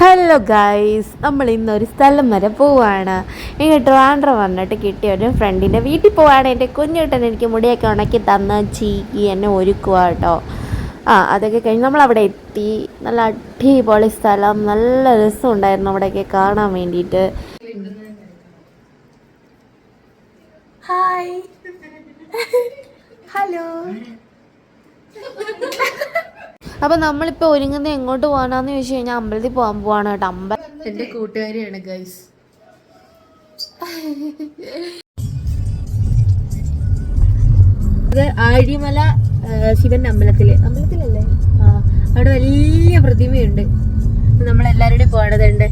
Hello guys നമ്മൾ ഇന്നൊരു ഒരു സ്ഥലം വരെ പോവാണ്. ഇങ്ങനെ ട്രിവാൻഡ്രം വന്നിട്ട് കിട്ടിയ ഒരു ഫ്രണ്ടിന്റെ വീട്ടിൽ പോവാണ്. എന്റെ കുഞ്ഞുട്ടൻ എനിക്ക് മുടിയൊക്കെ ഉണക്കി തന്ന് ചീക്കി എന്നെ ഒരുക്കുക കേട്ടോ ആ അതൊക്കെ കഴിഞ്ഞ് നമ്മൾ അവിടെ എത്തി. നല്ല അടിപൊളി സ്ഥലം. നല്ല രസമുണ്ടായിരുന്നു അവിടെയൊക്കെ കാണാൻ വേണ്ടിയിട്ട്. ഹായ് ഹലോ അപ്പൊ നമ്മളിപ്പോ ഒരുങ്ങുന്നത് എങ്ങോട്ട് പോകാനാന്ന് ചോദിച്ചു കഴിഞ്ഞാൽ അമ്പലത്തിൽ പോകാൻ പോവാണ് കേട്ടോ. അമ്പലം എന്റെ കൂട്ടുകാരിയാണ് ഗൈസ് ആഴിമല ശിവന്റെ അമ്പലത്തിൽ. അമ്പലത്തിലല്ലേ? ആ അവിടെ വലിയ പ്രതിമയുണ്ട്. നമ്മളെല്ലാവരുടെയും പോണതുണ്ട്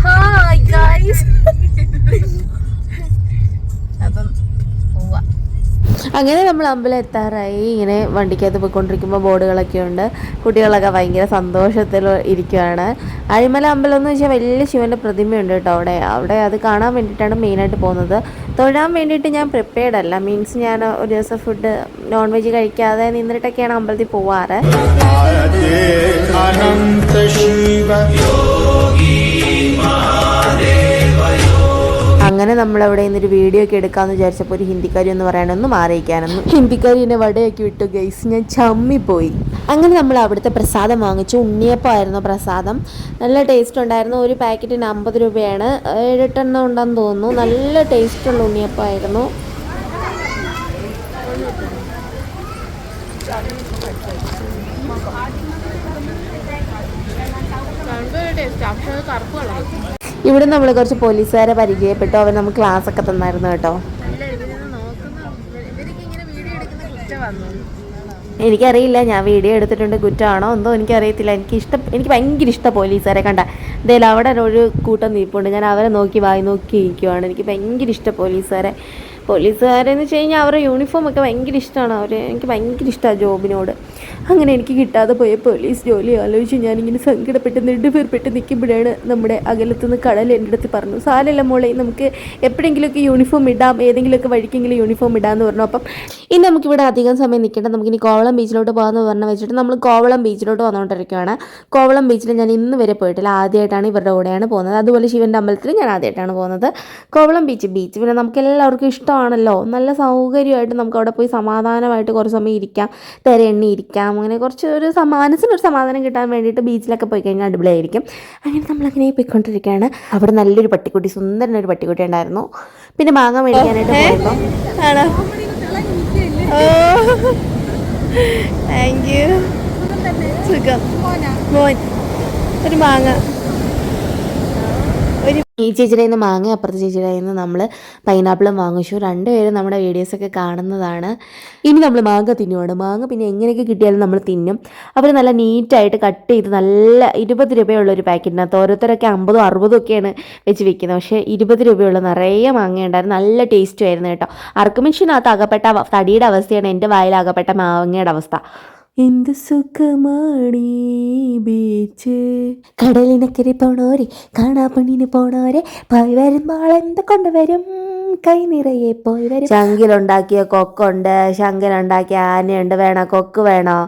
ഹായ് അപ്പം അങ്ങനെ നമ്മൾ അമ്പലം എത്താറായി ഇങ്ങനെ വണ്ടിക്കകത്ത് പോയിക്കൊണ്ടിരിക്കുമ്പോൾ ബോർഡുകളൊക്കെ ഉണ്ട്. കുട്ടികളൊക്കെ ഭയങ്കര സന്തോഷത്തിൽ ഇരിക്കുകയാണ് അഴിമല അമ്പലം എന്ന് വെച്ചാൽ വലിയ ശിവന്റെ പ്രതിമയുണ്ട് കേട്ടോ അവിടെ. അവിടെ അത് കാണാൻ വേണ്ടിയിട്ടാണ് മെയിനായിട്ട് പോകുന്നത്. തൊഴാൻ വേണ്ടിയിട്ട് ഞാൻ പ്രിപ്പയർഡ് അല്ല. മീൻസ് ഞാൻ ഒരു ദിവസം ഫുഡ് നോൺ വെജ് കഴിക്കാതെ നിന്നിട്ടൊക്കെയാണ് അമ്പലത്തിൽ പോവാറ്. അനന്ത ശിവ. യോഗി അങ്ങനെ നമ്മൾ അവിടെ നിന്നൊരു വീഡിയോ ഒക്കെ എടുക്കാമെന്ന് വിചാരിച്ചപ്പോൾ ഒരു ഹിന്ദിക്കാരി എന്ന് പറയാനൊന്നും മാറിയിക്കാനെന്ന് ഹിന്ദിക്കാരി എന്നെ വടയാക്കി വിട്ടു ഗൈസ് ഞാൻ ചമ്മിപ്പോയി. അങ്ങനെ നമ്മൾ അവിടുത്തെ പ്രസാദം വാങ്ങിച്ചു. ഉണ്ണിയപ്പമായിരുന്നു പ്രസാദം. നല്ല ടേസ്റ്റ് ഉണ്ടായിരുന്നു. ഒരു പാക്കറ്റിന് അമ്പത് രൂപയാണ്. ഏഴെട്ടെണ്ണം ഉണ്ടെന്ന് തോന്നുന്നു. നല്ല ടേസ്റ്റുള്ള ഉണ്ണിയപ്പമായിരുന്നു ഇവിടെ നമ്മൾ കുറച്ച് പോലീസുകാരെ പരിചയപ്പെട്ടു. അവർ നമുക്ക് ക്ലാസ് ഒക്കെ തന്നായിരുന്നു കേട്ടോ. എനിക്കറിയില്ല ഞാൻ വീഡിയോ എടുത്തിട്ടുണ്ട് കുറ്റമാണോ എന്തോ എനിക്കറിയത്തില്ല. എനിക്ക് ഇഷ്ടം എനിക്ക് ഭയങ്കര ഇഷ്ടം പോലീസുകാരെ കണ്ട. എന്തായാലും അവിടെ ഒരു കൂട്ടം നീപ്പുണ്ട്. ഞാൻ അവരെ നോക്കി വായി നോക്കി ഇരിക്കുവാണ്. എനിക്ക് ഭയങ്കര ഇഷ്ടം പോലീസുകാരെ. പോലീസുകാരെന്ന് വെച്ച് കഴിഞ്ഞാൽ അവരുടെ യൂണിഫോം ഒക്കെ ഭയങ്കര ഇഷ്ടമാണ്. അവർ എനിക്ക് ഭയങ്കര ഇഷ്ടമാണ് ജോബിനോട്. അങ്ങനെ എനിക്ക് കിട്ടാതെ പോയ പോലീസ് ജോലി ആലോചിച്ച് ഞാനിങ്ങനെ സങ്കടപ്പെട്ട് നെടുവേർപ്പെട്ട് നിൽക്കുമ്പോഴാണ് നമ്മുടെ അകലത്തുനിന്ന് കടൽ എന്റെ അടുത്ത് പറഞ്ഞു സാരല്ല മോളെ നമുക്ക് എപ്പോഴെങ്കിലുമൊക്കെ യൂണിഫോം ഇടാം ഏതെങ്കിലുമൊക്കെ വഴിക്കെങ്കിലും യൂണിഫോം ഇടാമെന്ന് പറഞ്ഞു. അപ്പം ഇനി നമുക്കിവിടെ അധികം സമയം നിൽക്കേണ്ട നമുക്കിനി കോവളം ബീച്ചിലോട്ട് പോകാമെന്ന് പറഞ്ഞു വെച്ചിട്ട് നമ്മൾ കോവളം ബീച്ചിലോട്ട് വന്നുകൊണ്ടിരിക്കുകയാണ്. കോവളം ബീച്ചിൽ ഞാൻ ഇന്ന് വരെ പോയിട്ടില്ല ആദ്യമായിട്ടാണ് ഇവരുടെ കൂടെയാണ് പോകുന്നത്. അതുപോലെ ശിവന്റെ അമ്പലത്തിൽ ഞാൻ ആദ്യമായിട്ടാണ് പോകുന്നത്. കോവളം ബീച്ച് ബീച്ച് പിന്നെ നമുക്ക് എല്ലാവർക്കും ഇഷ്ടമാണല്ലോ. നല്ല സൗകര്യമായിട്ട് നമുക്ക് അവിടെ പോയി സമാധാനമായിട്ട് കുറച്ച് സമയം ഇരിക്കാം തിരയെണ്ണി ഇരിക്കാം അങ്ങനെ കുറച്ച് ഒരു മനസ്സിനൊരു സമാധാനം കിട്ടാൻ വേണ്ടിയിട്ട് ബീച്ചിലൊക്കെ പോയി കഴിഞ്ഞാൽ അടിപൊളിയായിരിക്കും. അങ്ങനെ നമ്മളങ്ങനെ പോയിക്കൊണ്ടിരിക്കുകയാണ്. അവിടെ നല്ലൊരു പട്ടിക്കുട്ടി സുന്ദരൻ ഒരു പട്ടിക്കുട്ടി ഉണ്ടായിരുന്നു. പിന്നെ മാങ്ങ മേടിക്കാനായിട്ട് പോയപ്പോൾ താങ്ക് യു സുഖം. മോൻ ഒരു മാങ്ങ. ഈ ചേച്ചിയുടെ നിന്ന് മാങ്ങ അപ്പുറത്തെ ചേച്ചിയുടെ നിന്ന് നമ്മൾ പൈനാപ്പിളും വാങ്ങിച്ചു രണ്ടുപേരും നമ്മുടെ വീഡിയോസ് ഒക്കെ കാണുന്നതാണ്. ഇനി നമ്മൾ മാങ്ങ തിന്നുവാണ്. മാങ്ങ പിന്നെ എങ്ങനെയൊക്കെ കിട്ടിയാലും നമ്മൾ തിന്നും. അവർ നല്ല നീറ്റായിട്ട് കട്ട് ചെയ്ത് നല്ല ഇരുപത് രൂപയുള്ള ഒരു പാക്കറ്റിനകത്ത് ഓരോരുത്തരൊക്കെ അമ്പതും അറുപതും ഒക്കെയാണ് വെച്ച് വിൽക്കുന്നത്. പക്ഷേ ഇരുപത് രൂപയുള്ള നിറയെ മാങ്ങ ഉണ്ടായിരുന്നു. നല്ല ടേസ്റ്റും ആയിരുന്നു കേട്ടോ. അർക്കുമിഷനകത്ത് അകപ്പെട്ട തടിയുടെ അവസ്ഥയാണ് എന്റെ വായിൽ അകപ്പെട്ട മാങ്ങയുടെ അവസ്ഥ. എന്ത് സുഖമാണീ ബീച്ച്? കടലിനക്കരെ പോണോരെ കാണാ പെണ്ണിന് പോണോരെ. പോയി വരുമ്പോൾ എന്ത് കൊണ്ടുവരും? കൈ നിറയെ പോയി വരും. ശങ്കിലുണ്ടാക്കിയ കൊക്കുണ്ട് ശങ്കിലുണ്ടാക്കിയ ആനയുണ്ട്. വേണോ? കൊക്ക് വേണോ?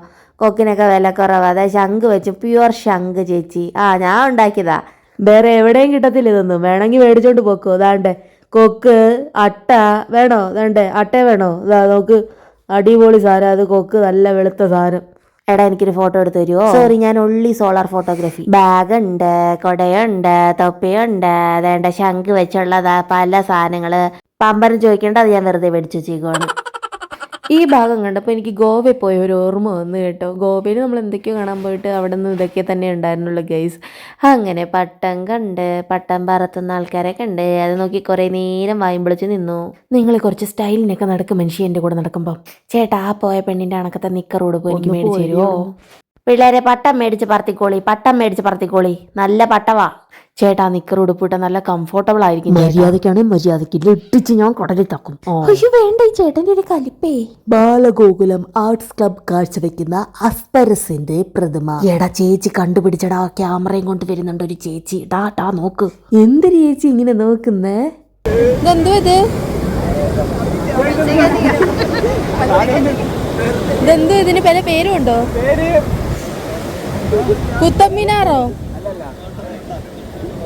കൊക്കിനൊക്കെ വില കുറവാ. അതെ ശംഖ് വെച്ച്. പ്യുവർ ശംഖ് ചേച്ചി. ആ ഞാൻ ഉണ്ടാക്കിയതാ. വേറെ എവിടെയും കിട്ടത്തില്ല ഇതൊന്നും. വേണമെങ്കിൽ മേടിച്ചോണ്ട് പോക്കോ. അതാണ്ട് കൊക്ക് അട്ട വേണോ? അതാണ്ട് അട്ട വേണോ? ഇതാ നോക്ക്. അടിപൊളി സാധനം. അത് കൊക്ക് നല്ല വെളുത്ത സാധനം. എടാ എനിക്കൊരു ഫോട്ടോ എടുത്ത് തരുമോ സോറി ഞാൻ ഒള്ളി സോളാർ ഫോട്ടോഗ്രാഫി ബാഗ് ഉണ്ട് കൊടയുണ്ട് തൊപ്പിയുണ്ട്. അതേണ്ട ശംഖ് വെച്ചുള്ളതാ പല സാധനങ്ങൾ. പമ്പരം ചോദിക്കേണ്ട അത് ഞാൻ വെറുതെ മേടിച്ചു വെച്ചേക്കുവാണ്. ഈ ഭാഗം കണ്ടപ്പോൾ എനിക്ക് ഗോവയിൽ പോയ ഒരു ഓർമ്മ വന്നു കേട്ടോ. ഗോവയിൽ നമ്മൾ എന്തൊക്കെയോ കാണാൻ പോയിട്ട് അവിടെ നിന്ന് ഇതൊക്കെ തന്നെ ഉണ്ടായിരുന്നുള്ളൂ ഗൈസ് അങ്ങനെ പട്ടം കണ്ട് പട്ടം പറത്തുന്ന ആൾക്കാരെ കണ്ട് അത് നോക്കി കുറേ നേരം വായും പൊളിച്ച് നിന്നു. നിങ്ങൾ കുറച്ച് സ്റ്റൈലിനൊക്കെ നടക്കും മനുഷ്യ എന്റെ കൂടെ നടക്കുമ്പോൾ ചേട്ടാ ആ പോയ പെണ്ണിന്റെ അണക്കത്തെ നിക്കർ പോയി എനിക്ക് മേടിച്ചു തരുമോ പിള്ളേരെ പട്ടം മേടിച്ച് പറത്തിക്കോളി പട്ടം മേടിച്ച് പറത്തിക്കോളി. നല്ല പട്ടവാ. ചേട്ടാ നിക്കർ ഉടുപ്പിട്ട നല്ല കംഫോർട്ടബിൾ ആയിരിക്കും മര്യാദക്കാണ് മര്യാദയ്ക്ക് ഇട്ടിച്ച് ഞാൻ കടലിൽ തക്കും. അയ്യോ വേണ്ട ഈ ചേട്ടന്റെ ഒരു കലിപ്പേ. ബാലഗോകുലം ആർട്സ് ക്ലബ് കാഴ്ചവെക്കുന്ന അസ്പരസിന്റെ പ്രതിമ. എടാ ചേച്ചി കണ്ടുപിടിച്ചടാ ക്യാമറയും കൊണ്ട് വരുന്നുണ്ട് ഒരു ചേച്ചി. ടാ ടാ നോക്ക്. എന്ത് ചേച്ചി ഇങ്ങനെ നോക്കുന്നേ? ഇതെന്തോ ഇത്? ഇതെന്തോ ഇതിന് പല പേരും ഉണ്ടോ കുത്തമ്മിനാറോ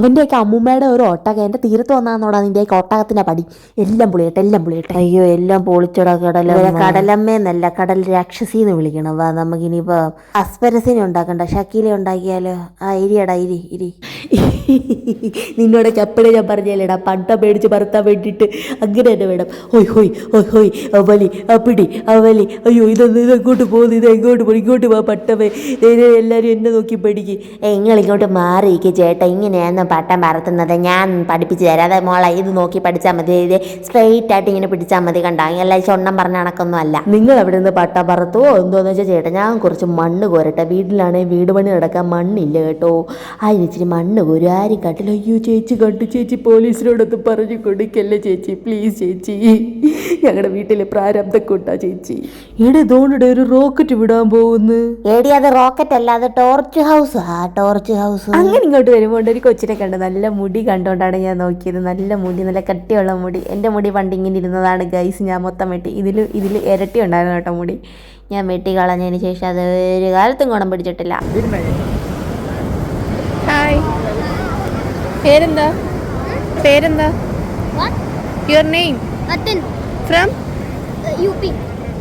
അവന്റെയൊക്കെ അമ്മൂമ്മയുടെ ഒരു ഒട്ടകം. എന്റെ തീരത്ത് വന്നാന്നോടാ നിന്റെയൊക്കെ ഒട്ടകത്തിന്റെ പടി. എല്ലാം പുളിയട്ടെ എല്ലാം പുളിയട്ടെ. അയ്യോ എല്ലാം പൊളിച്ചോടാ കടല കടലമ്മേന്നല്ല കടൽ രാക്ഷസി എന്ന് വിളിക്കണം. വാ നമുക്ക് ഇനിയിപ്പോൾ അസ്പരസിനെ ഉണ്ടാക്കണ്ട. ഷക്കീല ഉണ്ടാക്കിയാലോ? ആ ഇരിയടാ ഇരി ഇരി. നിന്നോടൊക്കെ അപ്പോഴേ ഞാൻ പറഞ്ഞല്ലേടാ പട്ട പേടിച്ച് പറത്താൻ വേണ്ടിയിട്ട് അങ്ങനെ തന്നെ വേണം. ഹോയ് ഹോയ് ഹോയ് ഹോയ് അവലി അപ്പിടി അവലി. അയ്യോ ഇതൊന്ന് ഇത് എങ്ങോട്ട് പോകുന്നു? ഇത് എങ്ങോട്ട് പോകും ഇങ്ങോട്ട് പോവാ പട്ടമേ എല്ലാവരും എന്നെ നോക്കി പഠിക്ക് നിങ്ങൾ ഇങ്ങോട്ട് മാറിയിരിക്കുക ചേട്ടാ ഇങ്ങനെയാണ് പട്ടം പറത്തുന്നത് ഞാൻ പഠിപ്പിച്ചു തരാം. അതെ മോളെ ഇത് നോക്കി പഠിച്ചാൽ മതി. ഇത് സ്ട്രെയിറ്റ് ആയിട്ട് ഇങ്ങനെ പിടിച്ചാൽ മതി കണ്ട? അല്ല ചൊണ്ണം പറഞ്ഞ കണക്കൊന്നും അല്ല നിങ്ങൾ അവിടെ നിന്ന് പട്ടം പറത്തുവോ എന്തോന്ന് വെച്ചാൽ ചേട്ടാ ഞാൻ കുറച്ച് മണ്ണ് കോരട്ടെ. വീട്ടിലാണെങ്കിൽ വീട് പണി നടക്കാൻ മണ്ണില്ല കേട്ടോ. അതിന് ഇച്ചിരി മണ്ണ് കോരും. ആരും കണ്ടില്ല? അയ്യോ ചേച്ചി കണ്ടു. ചേച്ചി പോലീസിനോടൊന്ന് പറഞ്ഞു കൊടുക്കല്ലേ ചേച്ചി? പ്ലീസ് ചേച്ചി. ഞങ്ങളുടെ വീട്ടിലെ പ്രാരബ്ധക്കൂട്ടാ ചേച്ചി. ഇവിടെ ഇതോടെ ഒരു റോക്കറ്റ് വിടാൻ പോകുന്നു. എടി അത് റോക്കറ്റ് അല്ല അത് ടോർച്ച് ഹൗസ് ആ ടോർച്ച് ഹൗസ്. അങ്ങനെ ഇങ്ങോട്ട് വരുമ്പോൾ ഒരു കൊച്ചിനെ കണ്ട്. നല്ല മുടി കണ്ടുകൊണ്ടാണ് ഞാൻ നോക്കിയത്. നല്ല മുടി നല്ല കട്ടിയുള്ള മുടി. എന്റെ മുടി പണ്ട് ഇങ്ങനെ ഇരുന്നതാണ് ഗൈസ് ഞാൻ മൊത്തം വെട്ടി. ഇതിൽ ഇതിൽ ഇരട്ടി ഉണ്ടായിരുന്നു കേട്ടോ മുടി. ഞാൻ വെട്ടി കളഞ്ഞതിന് ശേഷം അത് ഒരു കാലത്തും ഗുണം പിടിച്ചിട്ടില്ല. ഹായ് പേരെന്താ? പേരെന്താ? Your name from U P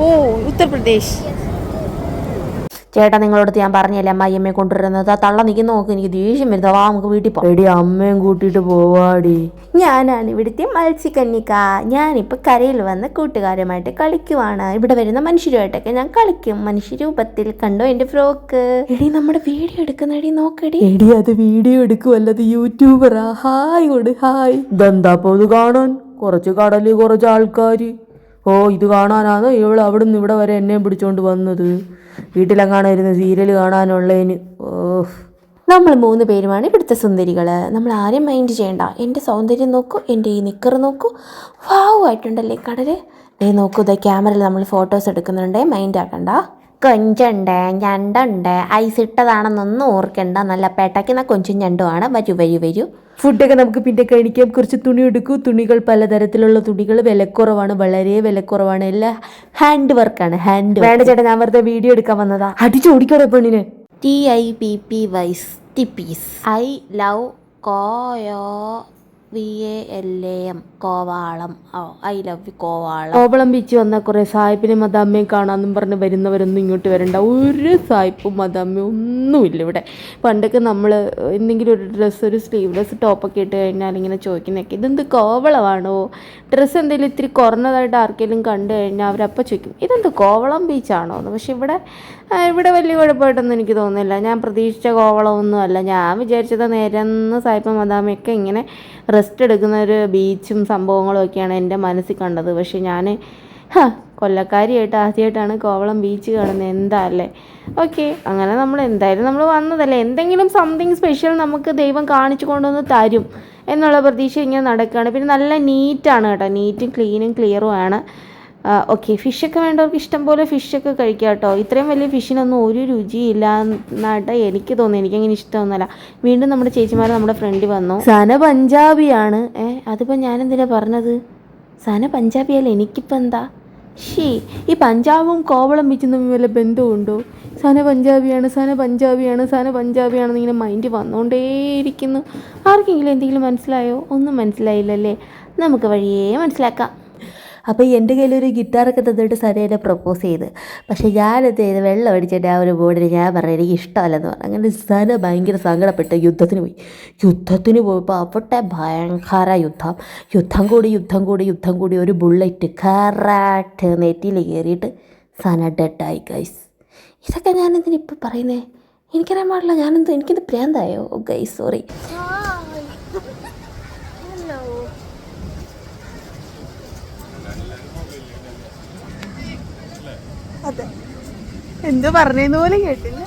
ഓ ഉത്തർപ്രദേശ് ചേട്ടാ നിങ്ങളോട് ഞാൻ പറഞ്ഞല്ലേ അമ്മയമ്മയെ കൊണ്ടുവരുന്നത്? ആ തള്ള നിൽക്കുന്ന നോക്ക് എനിക്ക് ദേഷ്യം വരുന്നത് വാ നമുക്ക് വീട്ടിൽ പോകാം എടി അമ്മയും കൂട്ടിയിട്ട് പോവാടി. ഞാനാണ് ഇവിടുത്തെ മത്സ്യക്കന്നിക്ക ഞാനിപ്പോൾ കരയിൽ വന്ന് കൂട്ടുകാരുമായിട്ട് കളിക്കുവാണ്. ഇവിടെ വരുന്ന മനുഷ്യരുമായിട്ടൊക്കെ ഞാൻ കളിക്കും. മനുഷ്യരൂപത്തിൽ കണ്ടോ എന്റെ ഫ്രോക്ക്? എടി നമ്മുടെ വീഡിയോ എടുക്കുന്നടി നോക്കടി. എടി അത് വീഡിയോ എടുക്കുമല്ലത് യൂട്യൂബറാ. ഹായ് കൊടു ഹായ്. ഇതെന്താ ഇത് കാണാൻ? കുറച്ച് കടൽ കുറച്ച് ആൾക്കാർ ഓ ഇത് കാണാനാണ് ഇവൾ അവിടെ നിന്ന് ഇവിടെ വരെ എന്നെയും പിടിച്ചോണ്ട് വന്നത്. വീട്ടിലെങ്ങാണോ ഇരുന്ന് സീരിയൽ കാണാനുള്ളതിന് ഓ നമ്മൾ മൂന്ന് പേരുമാണ് ഇവിടുത്തെ സുന്ദരികൾ നമ്മൾ ആരെയും മൈൻഡ് ചെയ്യണ്ട. എന്റെ സൗന്ദര്യം നോക്കൂ എന്റെ ഈ നിക്കർ നോക്കൂ. വാവ് ആയിട്ടുണ്ടല്ലേ കടൽ. ദേ നോക്കൂ ഇതേ ക്യാമറയിൽ നമ്മൾ ഫോട്ടോസ് എടുക്കുന്നുണ്ട്. മൈൻഡ് ആക്കണ്ട. കൊഞ്ചുണ്ട് ഞണ്ടുണ്ട്. ഐസ് ഇട്ടതാണെന്നൊന്നും ഓർക്കണ്ട. നല്ല പെട്ടക്കുന്ന കൊഞ്ചും ഞണ്ടുമാണ്. വരൂ വരൂ വരൂ. ഫുഡൊക്കെ നമുക്ക് പിന്നെ കഴിക്കാം. കുറച്ച് തുണി എടുക്കൂ. തുണികൾ പലതരത്തിലുള്ള തുണികൾ. വിലക്കുറവാണ് വളരെ വിലക്കുറവാണ്. എല്ലാം ഹാൻഡ് വർക്കാണ് ഹാൻഡ് വേണ്ട ചേട്ടാ ഞാൻ വെറുതെ വീഡിയോ എടുക്കാൻ വന്നതാ. അടിച്ചോടിക്കോടെ പെണ്ണിന്. ടി ഐ പി പി വൈസ് ടിപ്പീസ് I love കോയോ V A L A M Kovalam. Oh I love you Kovalam. Kovalam beach വന്ന കുറേ സായിപ്പിനെ മദാമ്മയും കാണാമെന്നും പറഞ്ഞ് വരുന്നവരൊന്നും ഇങ്ങോട്ട് വരണ്ട. ഒരു സായിപ്പും മദാമ്മയും ഒന്നുമില്ല ഇവിടെ. പണ്ടൊക്കെ നമ്മൾ എന്തെങ്കിലും ഒരു ഡ്രസ്സ് ഒരു സ്ലീവ്ലെസ് ടോപ്പൊക്കെ ഇട്ട് കഴിഞ്ഞാൽ ഇങ്ങനെ ചോദിക്കുന്നതൊക്കെ ഇതെന്ത് കോവളമാണോ? ഡ്രസ്സ് എന്തെങ്കിലും ഇത്തിരി കുറഞ്ഞതായിട്ട് ആർക്കെങ്കിലും കണ്ടു കഴിഞ്ഞാൽ അവരപ്പം ചോദിക്കും ഇതെന്ത് കോവളം ബീച്ചാണോ എന്ന് പക്ഷെ ഇവിടെ ഇവിടെ വലിയ കുഴപ്പമായിട്ടൊന്നും എനിക്ക് തോന്നുന്നില്ല. ഞാൻ പ്രതീക്ഷിച്ച കോവളമൊന്നും അല്ല ഞാൻ വിചാരിച്ചത് നേരെന്ന് സായിപ്പ മദാമയൊക്കെ ഇങ്ങനെ റെസ്റ്റ് എടുക്കുന്ന ഒരു ബീച്ചും സംഭവങ്ങളും ഒക്കെയാണ് എന്റെ മനസ്സിൽ കണ്ടത്. പക്ഷെ ഞാൻ കൊല്ലക്കാരിയായിട്ട് ആദ്യമായിട്ടാണ് കോവളം ബീച്ച് കാണുന്നത്. എന്താ അല്ലേ? ഓക്കെ അങ്ങനെ നമ്മൾ എന്തായാലും നമ്മൾ വന്നതല്ലേ? എന്തെങ്കിലും സംതിങ് സ്പെഷ്യൽ നമുക്ക് ദൈവം കാണിച്ചു കൊണ്ടുവന്ന് തരും എന്നുള്ള പ്രതീക്ഷ ഇങ്ങനെ നടക്കുകയാണ്. പിന്നെ നല്ല നീറ്റാണ് കേട്ടോ. നീറ്റും ക്ലീനും ക്ലിയറും ആണ്. ഓക്കെ ഫിഷൊക്കെ വേണ്ടവർക്ക് ഇഷ്ടം പോലെ ഫിഷൊക്കെ കഴിക്കാം കേട്ടോ ഇത്രയും വലിയ ഫിഷിനൊന്നും ഒരു രുചിയില്ല എന്നായിട്ട് എനിക്ക് തോന്നുന്നു. എനിക്കങ്ങനെ ഇഷ്ടമൊന്നുമല്ല. വീണ്ടും നമ്മുടെ ചേച്ചിമാർ നമ്മുടെ ഫ്രണ്ട് വന്നു. സന പഞ്ചാബിയാണ്. ഏ അതിപ്പോൾ ഞാനെന്തിനാ പറഞ്ഞത്? സന പഞ്ചാബിയല്ല? എനിക്കിപ്പോൾ എന്താ? ഷീ ഈ പഞ്ചാബും കോവളം ബീച്ചും വല്ല ബന്ധമുണ്ടോ? സന പഞ്ചാബിയാണ് സന പഞ്ചാബിയാണ് സന പഞ്ചാബിയാണെന്ന് ഇങ്ങനെ മൈൻഡ് വന്നുകൊണ്ടേയിരിക്കുന്നു ആർക്കെങ്കിലും എന്തെങ്കിലും മനസ്സിലായോ? ഒന്നും മനസ്സിലായില്ലല്ലേ? നമുക്ക് വഴിയേ മനസ്സിലാക്കാം. അപ്പോൾ എന്റെ ഒരു ഗിറ്റാറൊക്കെ തന്നിട്ട് സനേനെ പ്രപ്പോസ് ചെയ്ത്. പക്ഷേ ഞാനെന്ത് ചെയ്ത്? വെള്ളം അടിച്ചിട്ട് ആ ഒരു ബോർഡിൽ ഞാൻ പറഞ്ഞു എനിക്ക് ഇഷ്ടമല്ലെന്ന് പറഞ്ഞു. അങ്ങനെ സന ഭയങ്കര സങ്കടപ്പെട്ട് യുദ്ധത്തിന് പോയി. യുദ്ധത്തിന് പോയപ്പോൾ അവിടെ ഭയങ്കര യുദ്ധം. യുദ്ധം കൂടി യുദ്ധം കൂടി യുദ്ധം കൂടി ഒരു ബുള്ളറ്റ് കറാട്ട് നെറ്റിയിൽ കയറിയിട്ട് സന ഡെഡായി ഗൈസ് ഇതൊക്കെ ഞാനെന്തിനാ ഇപ്പോൾ പറയുന്നേ? എനിക്കറിയാൻ പാടില്ല. ഞാനെന്തോ എനിക്കിത് പ്രാന്തായോ ഗൈസ് സോറി എന്തോ പറഞ്ഞെന്ന് പോലെ കേട്ടില്ല.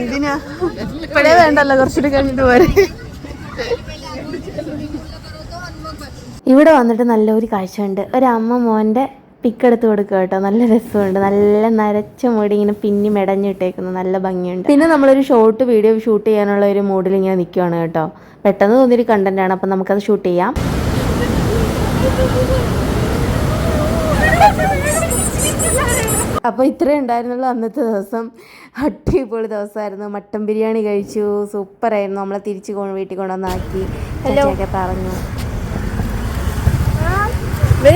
എന്തിനാ? ഇപ്പഴേ വേണ്ടല്ലോ കുറച്ചുകൂടി കഴിഞ്ഞിട്ട് പോരെ. ഇവിടെ വന്നിട്ട് നല്ലൊരു കാഴ്ചയുണ്ട്. ഒരു അമ്മ മോന്റെ പിക്കെടുത്ത് കൊടുക്കുക കേട്ടോ. നല്ല രസമുണ്ട്. നല്ല നരച്ച മുടി ഇങ്ങനെ പിന്നി മെടഞ്ഞിട്ടേക്കുന്നു. നല്ല ഭംഗിയുണ്ട്. പിന്നെ നമ്മളൊരു ഷോർട്ട് വീഡിയോ ഷൂട്ട് ചെയ്യാനുള്ള ഒരു മൂഡിൽ ഇങ്ങനെ നിൽക്കുവാണ് കേട്ടോ. പെട്ടെന്ന് തോന്നിയൊരു കണ്ടന്റ് ആണ്. അപ്പം നമുക്കത് ഷൂട്ട് ചെയ്യാം. അപ്പോൾ ഇത്രേ ഉണ്ടായിരുന്നുള്ളൂ അന്നത്തെ ദിവസം. അടിപൊളി ദിവസമായിരുന്നു. മട്ടൻ ബിരിയാണി കഴിച്ചു. സൂപ്പറായിരുന്നു നമ്മളെ തിരിച്ച് കൊണ്ട് വീട്ടിൽ കൊണ്ടുവന്നാക്കി. പറഞ്ഞു. ഇവർ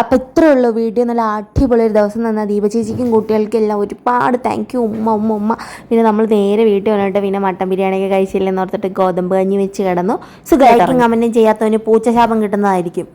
അപ്പോൾ ഉള്ളൂ വീഡിയോ. നല്ല അടിപൊളി ഒരു ദിവസം തന്ന ദീപ ചേച്ചിക്കും കുട്ടികൾക്കും എല്ലാം ഒരുപാട് താങ്ക് യു ഉമ്മ ഉമ്മ ഉമ്മ. പിന്നെ നമ്മൾ നേരെ വീട്ടിൽ വന്നിട്ട് പിന്നെ മട്ടൻ ബിരിയാണിയൊക്കെ കഴിച്ചില്ലെന്ന് ഓർത്തിട്ട് ഗോതമ്പ് കഞ്ഞി വെച്ച് കിടന്നു. സുഖമായിട്ടും? കമന്റും ചെയ്യാത്തവന് പൂച്ചശാപം കിട്ടുന്നതായിരിക്കും.